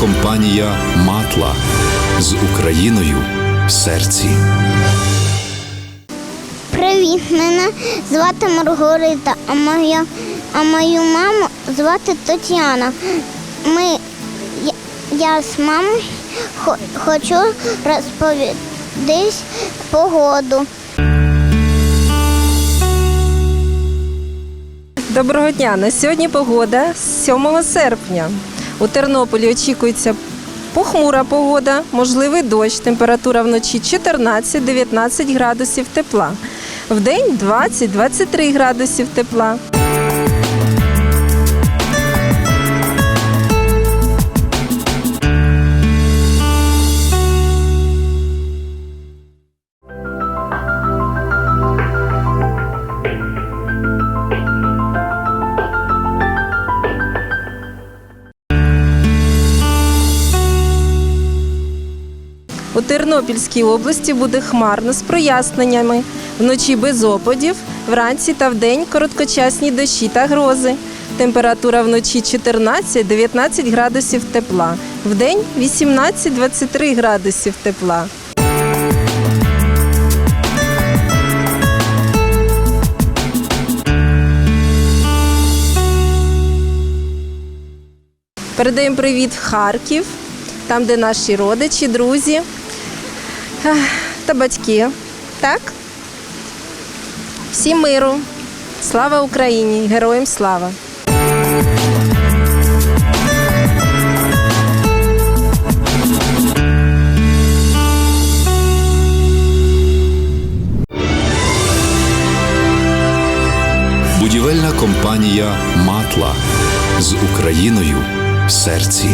компанія Матла з Україною в серці. Привіт, мене звати Маргарита, а моя, а мою маму звати Тетяна. Ми, я, я з мамою хо, хочу розповісти погоду. Доброго дня! На сьогодні погода 7 серпня. У Тернополі очікується похмура погода, можливий дощ. Температура вночі 14-19 градусів тепла. В день 20-23 градусів тепла. У Тернопільській області буде хмарно з проясненнями. Вночі без опадів, вранці та вдень короткочасні дощі та грози. Температура вночі 14-19 градусів тепла. Вдень 18-23 градусів тепла. Передаємо привіт в Харків, там, де наші родичі, друзі та батьки. Так? Всім миру. Слава Україні! Героям слава! Будівельна компанія Матла з Україною в серці.